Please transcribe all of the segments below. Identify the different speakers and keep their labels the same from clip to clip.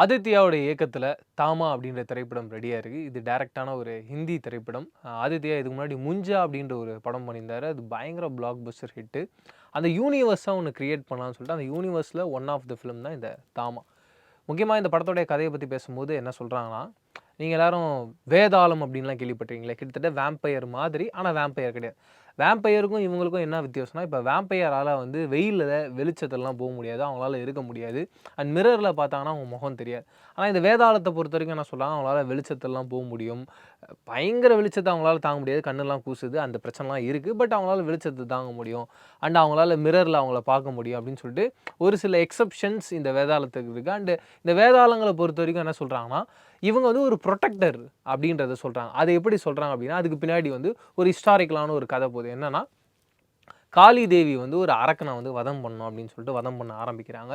Speaker 1: ஆதித்யாவோட இயக்கத்தில் தாமா அப்படின்ற திரைப்படம் ரெடியாக இருக்குது இது டைரக்டான ஒரு ஹிந்தி திரைப்படம். ஆதித்யா இதுக்கு முன்னாடி முஞ்சா அப்படின்ற ஒரு படம் பண்ணியிருந்தார். அது பயங்கர பிளாக் பஸ்டர் ஹிட்டு அந்த யூனிவர்ஸாக ஒன்று கிரியேட் பண்ணலாம்னு சொல்லிட்டு அந்த யூனிவர்ஸில் ஒன் ஆஃப் த ஃபிலிம் தான் இந்த தாமா. முக்கியமாக இந்த படத்தோடைய கதையை பற்றி பேசும்போது என்ன சொல்கிறாங்கன்னா நீங்கள் எல்லாரும் வேதாளம் அப்படின்லாம் கேள்விப்பட்டிருக்கீங்களே கிட்டத்தட்ட வேம்பயர் மாதிரி. ஆனால் வேம்பயர் கிடையாது. வேம்பையருக்கும் இவங்களுக்கும் என்ன வித்தியாசம்னா இப்போ வேம்பையரால் வந்து வெயிலில் வெளிச்சத்தெல்லாம் போக முடியாது. அவங்களால இருக்க முடியாது. அண்ட் மிரரில் பார்த்தாங்கன்னா அவங்க முகம் தெரியாது. ஆனால் இந்த வேதாளத்தை பொறுத்த வரைக்கும் என்ன சொல்கிறாங்க அவங்களால வெளிச்சத்தெல்லாம் போக முடியும். பயங்கர வெளிச்சத்தை அவங்களால தாங்க முடியாது. கண்ணெல்லாம் கூசுது. அந்த பிரச்சனைலாம் இருக்குது பட் அவங்களால வெளிச்சத்தை தாங்க முடியும். அண்ட் அவங்களால மிரரில் அவங்கள பார்க்க முடியும் அப்படின்னு சொல்லிட்டு ஒரு சில எக்ஸப்ஷன்ஸ் இந்த வேதாளத்துக்கு இருக்குது அண்டு இந்த வேதாளங்களை பொறுத்த வரைக்கும் என்ன சொல்கிறாங்கன்னா இவங்க வந்து ஒரு ப்ரொடெக்டர் அப்படின்றத சொல்கிறாங்க அதை எப்படி சொல்கிறாங்க அப்படின்னா அதுக்கு பின்னாடி வந்து ஒரு ஹிஸ்டாரிக்கலான ஒரு கதை போகுது. என்னென்னா காளி தேவி வந்து ஒரு அரக்கனை வந்து வதம் பண்ணும் அப்படின்னு சொல்லிட்டு வதம் பண்ண ஆரம்பிக்கிறாங்க.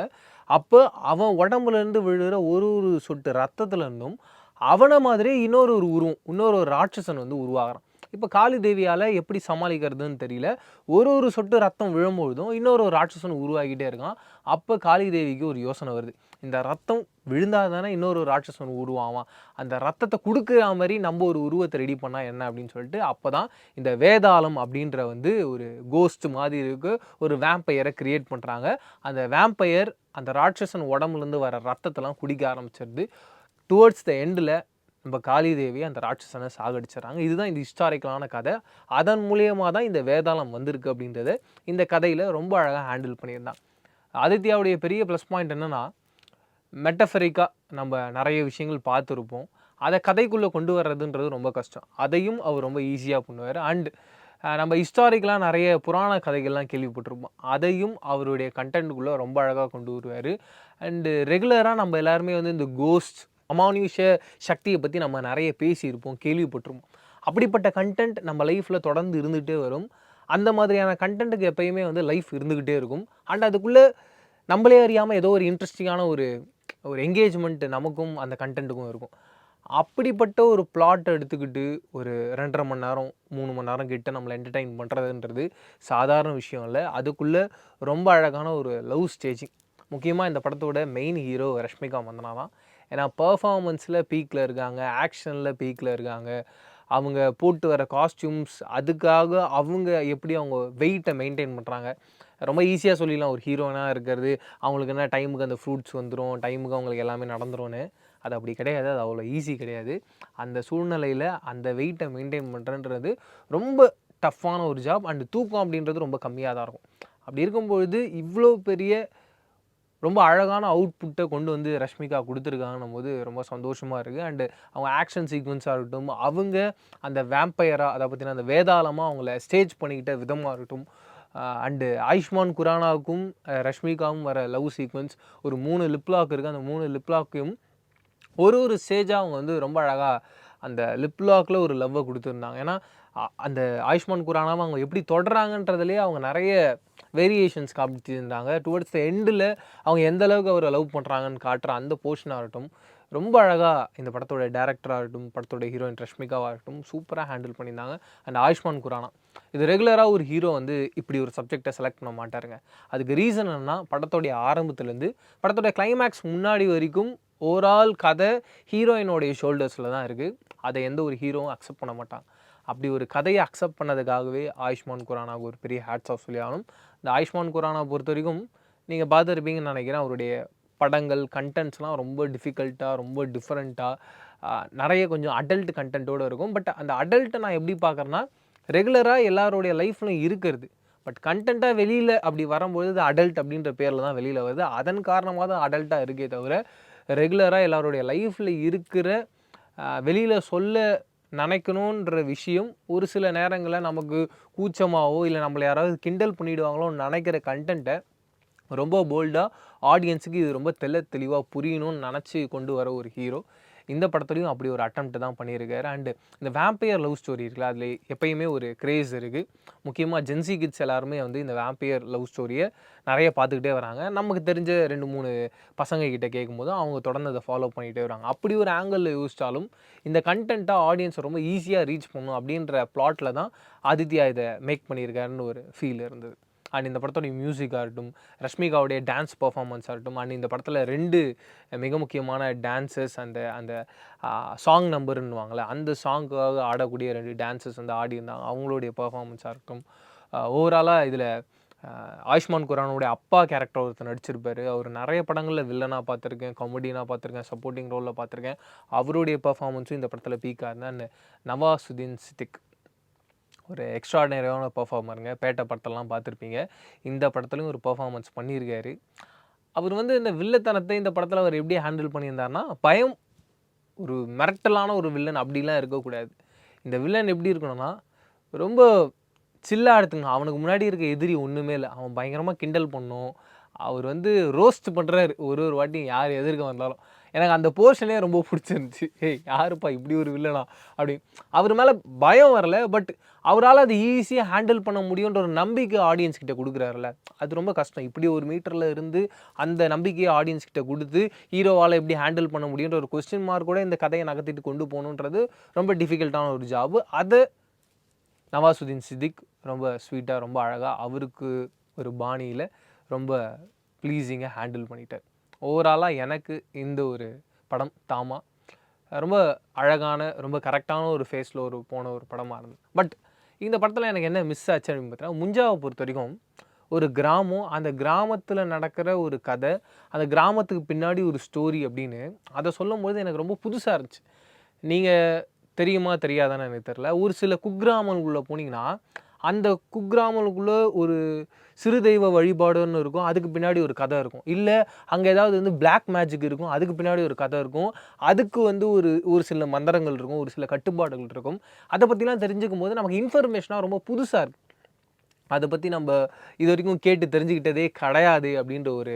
Speaker 1: அப்போ அவன் உடம்புலேருந்து விழுகிற ஒரு ஒரு சொட்டு ரத்தத்துலேருந்தும் அவனை மாதிரியே இன்னொரு ஒரு உருவம் இன்னொரு ஒரு ராட்சசன் வந்து உருவாகிறான். இப்போ காளி தேவியால் எப்படி சமாளிக்கிறதுன்னு தெரியல. ஒரு ஒரு சொட்டு ரத்தம் விழும்பொழுதும் இன்னொரு ஒரு ராட்சசன் உருவாகிட்டே இருக்கான். அப்போ காளி தேவிக்கு ஒரு யோசனை வருது. இந்த ரத்தம் விழுந்தால் தானே இன்னொரு ராட்சசன் உருவாவான். அந்த ரத்தத்தை கொடுக்குற மாதிரி நம்ம ஒரு உருவத்தை ரெடி பண்ணால் என்ன அப்படின்னு சொல்லிட்டு அப்போ தான் இந்த வேதாளம் அப்படின்ற வந்து ஒரு கோஸ்ட் மாதிரி இருக்கு ஒரு வேம்பையரை கிரியேட் பண்ணுறாங்க அந்த வேம்பையர் அந்த ராட்சசன் உடம்புலேருந்து வர ரத்தத்தெல்லாம் குடிக்க ஆரம்பிச்சிருது. டுவர்ட்ஸ் த எண்டில் நம்ம காளி தேவி அந்த ராட்சசனை சாகடிச்சிடறாங்க. இதுதான் இந்த ஹிஸ்டாரிக்கலான கதை. அதன் மூலியமாக தான் இந்த வேதாளம் வந்திருக்கு அப்படின்றத இந்த கதையில் ரொம்ப அழகாக ஹேண்டில் பண்ணியிருந்தான். ஆதித்யாவுடைய பெரிய ப்ளஸ் பாயிண்ட் என்னென்னா மெட்டஃபரிக்காக நம்ம நிறைய விஷயங்கள் பார்த்துருப்போம். அதை கதைக்குள்ளே கொண்டு வர்றதுன்றது ரொம்ப கஷ்டம். அதையும் அவர் ரொம்ப ஈஸியாக பண்ணுவார். அண்ட் நம்ம ஹிஸ்டாரிக்கலாக நிறைய புராண கதைகள்லாம் கேள்விப்பட்டிருப்போம். அதையும் அவருடைய கண்டென்ட்டுக்குள்ளே ரொம்ப அழகாக கொண்டு வருவார். அண்டு ரெகுலராக நம்ம எல்லாருமே வந்து இந்த கோஸ்ட் அமானுஷ சக்தியை பற்றி நம்ம நிறைய பேசியிருப்போம் கேள்விப்பட்டிருப்போம். அப்படிப்பட்ட கண்டென்ட் நம்ம லைஃப்பில் தொடர்ந்து இருந்துகிட்டே வரும். அந்த மாதிரியான கண்டென்ட்டுக்கு எப்பயுமே வந்து லைஃப் இருந்துக்கிட்டே இருக்கும். அண்ட் அதுக்குள்ளே நம்மளே அறியாமல் ஏதோ ஒரு இன்ட்ரெஸ்டிங்கான ஒரு ஒரு என்கேஜ்மெண்ட் நமக்கும் அந்த கண்டென்ட்டுக்கும் இருக்கும். அப்படிப்பட்ட ஒரு பிளாட் எடுத்துக்கிட்டு ஒரு ரெண்டரை மணி நேரம் மூணு மணி நேரம் கிட்ட நம்மளை என்டர்டைன் பண்ணுறதுன்றது சாதாரண விஷயம் இல்லை. அதுக்குள்ளே ரொம்ப அழகான ஒரு லவ் ஸ்டேஜிங் முக்கியமாக இந்த படத்தோட மெயின் ஹீரோ ரஷ்மிகா மந்தனா தான். ஏன்னா பர்ஃபார்மன்ஸில் பீக்கில் இருக்காங்க ஆக்ஷனில் பீக்கில் இருக்காங்க. அவங்க போட்டு வர காஸ்டியூம்ஸ் அதுக்காக அவங்க எப்படி அவங்க வெயிட்டை மெயின்டைன் பண்ணுறாங்க ரொம்ப ஈஸியாக சொல்லிடலாம் ஒரு ஹீரோனாக இருக்கிறது அவங்களுக்கு என்ன டைமுக்கு அந்த ஃப்ரூட்ஸ் வந்துடும் டைமுக்கு அவங்களுக்கு எல்லாமே நடந்துரும்னு. அது அப்படி கிடையாது அது அவ்வளோ ஈஸி கிடையாது. அந்த சூழ்நிலையில் அந்த வெயிட்டை மெயின்டைன் பண்ணுறன்றது ரொம்ப டஃப்பான ஒரு ஜாப் அண்டு தூக்கம் அப்படின்றது ரொம்ப கம்மியாக தான் இருக்கும். அப்படி இருக்கும்பொழுது இவ்வளோ பெரிய ரொம்ப அழகான அவுட்புட்டை கொண்டு வந்து ரஷ்மிகா கொடுத்துருக்காங்கன்னும் போது ரொம்ப சந்தோஷமாக இருக்குது அண்டு அவங்க ஆக்ஷன் சீக்வன்ஸாக இருக்கட்டும் அவங்க அந்த வேம்பயராக அதை பற்றின அந்த வேதாளமாக அவங்கள ஸ்டேஜ் பண்ணிக்கிட்ட விதமாக இருக்கட்டும் அண்டு ஆயுஷ்மான் குரானாவுக்கும் ரஷ்மிகாவும் வர லவ் சீக்வன்ஸ் ஒரு மூணு லிப்லாக் இருக்குது அந்த மூணு லிப்லாக்கையும் ஒரு ஒரு ஸ்டேஜாக அவங்க வந்து ரொம்ப அழகாக அந்த லிப்லாக்கில் ஒரு லவ்வை கொடுத்துருந்தாங்க. ஏன்னா அந்த ஆயுஷ்மான் குரானாவை அவங்க எப்படி தொடராங்கன்றதுலேயே அவங்க நிறைய வேரியேஷன்ஸ் காமிச்சிருந்தாங்க. டுவர்ட்ஸ் த எண்டில் அவங்க எந்த அளவுக்கு அவரை லவ் பண்ணுறாங்கன்னு காட்டுற அந்த போர்ஷனாக இருக்கட்டும் ரொம்ப அழகாக இந்த படத்தோட டேரக்டராகட்டும் படத்தோட ஹீரோயின் ரஷ்மிகாவாக இருக்கட்டும் சூப்பராக ஹேண்டில் பண்ணியிருந்தாங்க. அண்ட் ஆயுஷ்மான் குரானா. இது ரெகுலராக ஒரு ஹீரோ வந்து இப்படி ஒரு சப்ஜெக்டை செலக்ட் பண்ண மாட்டாருங்க. அதுக்கு ரீசன் என்னன்னா படத்தோடைய ஆரம்பத்துலேருந்து படத்தோடைய கிளைமேக்ஸ் முன்னாடி வரைக்கும் ஓவரால் கதை ஹீரோயினோடைய ஷோல்டர்ஸில் தான் இருக்குது அதை எந்த ஒரு ஹீரோவும் அக்செப்ட் பண்ண மாட்டான் அப்படி ஒரு கதையை அக்செப்ட் பண்ணதுக்காகவே ஆயுஷ்மான் குரானாவுக்கு ஒரு பெரிய ஹேட்ஸ் ஆஃப் சொல்லி ஆகணும் இந்த ஆயுஷ்மான் குரானா பொறுத்த வரைக்கும் நீங்கள் பார்த்துருப்பீங்கன்னு நினைக்கிறேன் அவருடைய படங்கள் கண்டென்ட்ஸ்லாம் ரொம்ப டிஃபிகல்ட்டாக ரொம்ப டிஃப்ரெண்ட்டாக நிறைய கொஞ்சம் அடல்ட் கண்டென்ட்டோடு இருக்கும். பட் அந்த அடல்ட்டை நான் எப்படி பார்க்குறேன்னா ரெகுலராக எல்லாருடைய லைஃப்லையும் இருக்கிறது. பட் கண்டென்ட்டாக வெளியில் அப்படி வரும்பொழுது அது அடல்ட் அப்படின்ற பேரில் தான் வெளியில் வருது. அதன் காரணமாக தான் அடல்ட்டாக இருக்கே தவிர ரெகுலராக எல்லாருடைய லைஃப்பில் இருக்கிற வெளியில் சொல்ல நினைக்கணுன்ற விஷயம் ஒரு சில நேரங்களில் நமக்கு கூச்சமாகவோ இல்லை நம்மளை யாராவது கிண்டல் பண்ணிடுவாங்களோன்னு நினைக்கிற கண்டென்ட்டை ரொம்ப போல்டாக ஆடியன்ஸுக்கு இது ரொம்ப தெள்ள தெளிவாக புரியணும்னு நினச்சி கொண்டு வர ஒரு ஹீரோ இந்த படத்துலையும் அப்படி ஒரு அட்டம் தான் பண்ணியிருக்காரு. அண்டு இந்த வேம்பையர் லவ் ஸ்டோரி இருக்குல்ல அதில் எப்பயுமே ஒரு கிரேஸ் இருக்குது முக்கியமாக ஜென்சி கிட்ஸ் எல்லாருமே வந்து இந்த வேம்பையர் லவ் ஸ்டோரியை நிறைய பார்த்துக்கிட்டே வராங்க. நமக்கு தெரிஞ்ச ரெண்டு மூணு பசங்க கிட்ட கேட்கும்போது அவங்க தொடர்ந்து அதை ஃபாலோ பண்ணிகிட்டே வராங்க. அப்படி ஒரு ஆங்கிளில் யோசித்தாலும் இந்த கண்டென்ட்டாக ஆடியன்ஸை ரொம்ப ஈஸியாக ரீச் பண்ணும் அப்படின்ற பிளாட்டில் தான் ஆதித்யா இதை மேக் பண்ணியிருக்காருன்னு ஒரு ஃபீல் இருந்தது. அண்ட் இந்த படத்தோடைய மியூசிக்காக இருக்கட்டும் ரஷ்மிகாவுடைய டான்ஸ் பர்ஃபார்மன்ஸ் ஆகட்டும் அண்ட் இந்த படத்தில் ரெண்டு மிக முக்கியமான டான்சஸ் அந்த அந்த சாங் நம்பருன்னுவாங்கள்ல அந்த சாங்க்காக ஆடக்கூடிய ரெண்டு டான்சஸ் வந்து ஆடி இருந்தாங்க. அவங்களுடைய பர்ஃபார்மன்ஸாக இருக்கட்டும் ஓவராலாக இதில் ஆயுஷ்மான் குரானோடைய அப்பா கேரக்டர் ஒருத்தர் நடிச்சிருப்பார். அவர் நிறைய படங்களில் வில்லனாக பார்த்துருக்கேன் காமெடினாக பார்த்துருக்கேன் சப்போர்ட்டிங் ரோலில் பார்த்துருக்கேன். அவருடைய பர்ஃபார்மன்ஸும் இந்த படத்தில் பீக்காக இருந்தால் நவாசுதீன் சித்திக். ஒரு எக்ஸ்ட்ராடினரியான பர்ஃபார்மருங்க பேட்டை படத்தெல்லாம் பார்த்துருப்பீங்க. இந்த படத்துலையும் ஒரு பர்ஃபார்மன்ஸ் பண்ணியிருக்காரு. அவர் வந்து இந்த வில்லத்தனத்தை இந்த படத்தில் அவர் எப்படி ஹேண்டில் பண்ணியிருந்தாருன்னா பயம் ஒரு மிரட்டலான ஒரு வில்லன் அப்படிலாம் இருக்கக்கூடாது. இந்த வில்லன் எப்படி இருக்கணும்னா ரொம்ப சில்லாக எடுத்துங்க அவனுக்கு முன்னாடி இருக்க எதிரி ஒன்றுமே இல்லை. அவன் பயங்கரமாக கிண்டல் பண்ணும் அவர் வந்து ரோஸ்ட் பண்ணுறாரு ஒரு ஒரு வாட்டி யார் எதிர்க்க வந்தாலும். எனக்கு அந்த போர்ஷனே ரொம்ப பிடிச்சிருந்துச்சி. ஏய் யாருப்பா இப்படி ஒரு வில்லனா அப்படி அவர் மேலே பயம் வரல பட் அவரால் அது ஈஸியாக ஹேண்டில் பண்ண முடியுன்ற ஒரு நம்பிக்கை ஆடியன்ஸ் கிட்ட கொடுக்குறாருல அது ரொம்ப கஷ்டம். இப்படி ஒரு மீட்டரில் இருந்து அந்த நம்பிக்கையை ஆடியன்ஸ் கிட்ட கொடுத்து ஹீரோவால் எப்படி ஹேண்டில் பண்ண முடியுன்ற ஒரு கொஸ்டின் மார்க் கூட இந்த கதையை நகர்த்திட்டு கொண்டு போகணுன்றது ரொம்ப டிஃபிகல்ட்டான ஒரு ஜாபு அதை நவாசுதீன் சித்திக் ரொம்ப ஸ்வீட்டாக ரொம்ப அழகாக அவருக்கு ஒரு பாணியில் ரொம்ப ப்ளீஸிங்காக ஹேண்டில் பண்ணிட்டார். ஓவராலாக எனக்கு இந்த ஒரு படம் தாமா. ரொம்ப அழகான ரொம்ப கரெக்டான ஒரு ஃபேஸில் ஒரு போன ஒரு படமாக இருந்தது. பட் இந்த படத்தில் எனக்கு என்ன மிஸ் ஆச்சு அப்படின்னு பார்த்தீங்கன்னா முஞ்சாவை பொறுத்த வரைக்கும் ஒரு கிராமம் அந்த கிராமத்தில் நடக்கிற ஒரு கதை அந்த கிராமத்துக்கு பின்னாடி ஒரு ஸ்டோரி அப்படின்னு அதை சொல்லும்போது எனக்கு ரொம்ப புதுசாக இருந்துச்சு. நீங்கள் தெரியுமா தெரியாதான்னு எனக்கு தெரில ஒரு சில குக்கிராமங்களுக்குள்ளே போனீங்கன்னா அந்த குக்கிராமனுக்குள்ளே ஒரு சிறு தெய்வ வழிபாடுன்னு இருக்கும். அதுக்கு பின்னாடி ஒரு கதை இருக்கும். இல்லை அங்கே ஏதாவது வந்து பிளாக் மேஜிக் இருக்கும். அதுக்கு பின்னாடி ஒரு கதை இருக்கும். அதுக்கு வந்து ஒரு ஒரு சில மந்திரங்கள் இருக்கும். ஒரு சில கட்டுப்பாடுகள் இருக்கும். அதை பற்றிலாம் தெரிஞ்சுக்கும் போது நமக்கு இன்ஃபர்மேஷனாக ரொம்ப புதுசாக இருக்குது அதை பற்றி நம்ம இது வரைக்கும் கேட்டு தெரிஞ்சுக்கிட்டதே கிடையாது அப்படின்ற ஒரு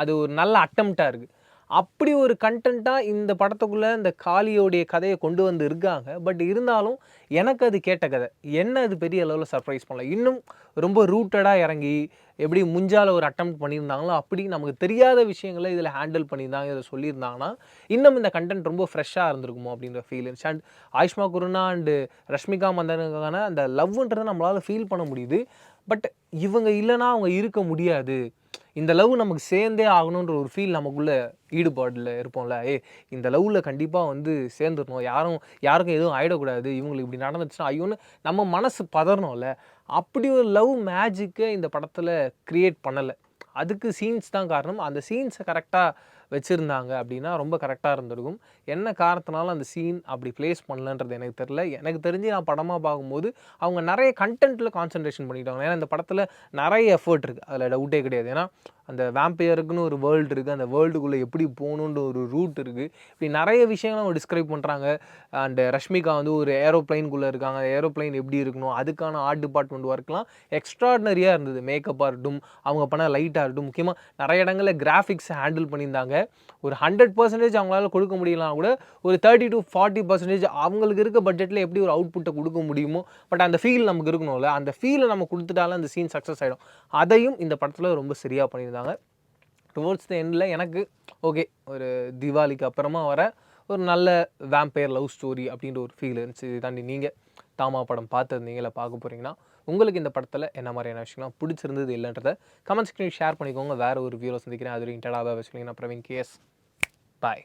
Speaker 1: அது ஒரு நல்ல அட்டம்ப்டாக இருக்குது அப்படி ஒரு கண்டென்ட்டாக இந்த படத்துக்குள்ளே இந்த காளியோடைய கதையை கொண்டு வந்து இருக்காங்க. பட் இருந்தாலும் எனக்கு அது கேட்ட கதை என்ன அது பெரிய அளவில் சர்ப்ரைஸ் பண்ணல. இன்னும் ரொம்ப ரூட்டடாக இறங்கி எப்படி முஞ்சால ஒரு அட்டம் பண்ணியிருந்தாங்களோ அப்படி நமக்கு தெரியாத விஷயங்களை இதில் ஹேண்டில் பண்ணியிருந்தாங்க இதில் சொல்லியிருந்தாங்கன்னா இன்னும் இந்த கண்டென்ட் ரொம்ப ஃப்ரெஷ்ஷாக இருந்திருக்குமோ அப்படின்ற ஃபீல் இருந்துச்சு அண்ட் ஆயுஷ்மா குருனா அண்டு ரஷ்மிகா மந்தனுக்கான அந்த லவ்ன்றதை நம்மளால் ஃபீல் பண்ண முடியுது. பட் இவங்க இல்லைன்னா அவங்க இருக்க முடியாது. இந்த லவ் நமக்கு சேர்ந்தே ஆகணுன்ற ஒரு ஃபீல் நமக்குள்ளே ஈடுபாடில் இருப்போம்ல. ஏ இந்த லவ்வில் கண்டிப்பாக வந்து சேர்ந்துடணும். யாரும் யாருக்கும் எதுவும் ஆகிடக்கூடாது இவங்களுக்கு இப்படி நடந்துச்சுன்னா ஐயோன்னு நம்ம மனசு பதறணும்ல. அப்படி ஒரு லவ் மேஜிக்கை இந்த படத்தில் க்ரியேட் பண்ணலை. அதுக்கு சீன்ஸ் தான் காரணம். அந்த சீன்ஸை கரெக்டாக வச்சுருந்தாங்க அப்படின்னா ரொம்ப கரெக்டாக இருந்திருக்கும். என்ன காரணத்தினாலும் அந்த சீன் அப்படி ப்ளேஸ் பண்ணலன்றது எனக்கு தெரில எனக்கு தெரிஞ்சு நான் படமாக பார்க்கும்போது அவங்க நிறைய கண்டென்ட்டில் கான்சன்ட்ரேஷன் பண்ணிட்டாங்க. ஏன்னா இந்த படத்தில் நிறைய எஃபர்ட் இருக்குது அதில் டவுட்டே கிடையாது. ஏன்னா அந்த வேம்பையருக்குன்னு ஒரு வேர்ல்டு இருக்குது அந்த வேர்ல்டுக்குள்ளே எப்படி போகணுன்ற ஒரு ரூட் இருக்குது இப்படி நிறைய விஷயங்களை அவங்க டிஸ்கிரைப் பண்ணுறாங்க அண்ட் ரஷ்மிகா வந்து ஒரு ஏரோப்ளைனுக்குள்ளே இருக்காங்க. ஏரோப்ளைன் எப்படி இருக்கணும்? அதுக்கான ஆர்ட் டிபார்ட்மெண்ட் ஒர்க்லாம் எக்ஸ்ட்ராடினரியாக இருந்தது. மேக்கப்பாக இருக்கட்டும் அவங்க பண்ண லைட்டாக இருக்கட்டும் முக்கியமாக நிறைய இடங்களில் கிராஃபிக்ஸ் ஹேண்டில் பண்ணியிருந்தாங்க. ஒரு ஹண்ட்ரட் பர்சன்டேஜ் அவங்களால கொடுக்க முடியலாம் கூட ஒரு தேர்ட்டி டு ஃபார்ட்டி பர்சன்டேஜ் அவங்களுக்கு இருக்க பட்ஜெட்டில் எப்படி ஒரு அவுட்புட்டை கொடுக்க முடியுமோ பட் அந்த ஃபீல் நமக்கு இருக்கணும்ல அந்த ஃபீலை நம்ம கொடுத்துட்டாலும் அந்த சீன் சக்ஸஸ் ஆகிடும் அதையும் இந்த படத்தில் ரொம்ப சரியாக பண்ணியிருந்தாங்க. டுவோர்ட்ஸ் த எண்டில் எனக்கு ஓகே ஒரு தீபாவளிக்கு அப்புறமா வர ஒரு நல்ல வேம்பயர் லவ் ஸ்டோரி அப்படின்ற ஒரு ஃபீல் இருந்துச்சு. இது தாண்டி நீங்கள் தாமா படம் பார்த்துருந்தீங்களா பார்க்க போகிறீங்கன்னா உங்களுக்கு இந்த படத்தில் என்ன மாதிரியான விஷயம்லாம் பிடிச்சிருந்தது இல்லைன்றத கமெண்ட் ஸ்க்ரீன் ஷேர் பண்ணிக்கோங்க. வேறு ஒரு வியூவில் சந்திக்கிறேன். அது ரிலேட்டடாக டடாபாக வச்சுக்கிங்கன்னா பிரவீன் கேஸ் பாய்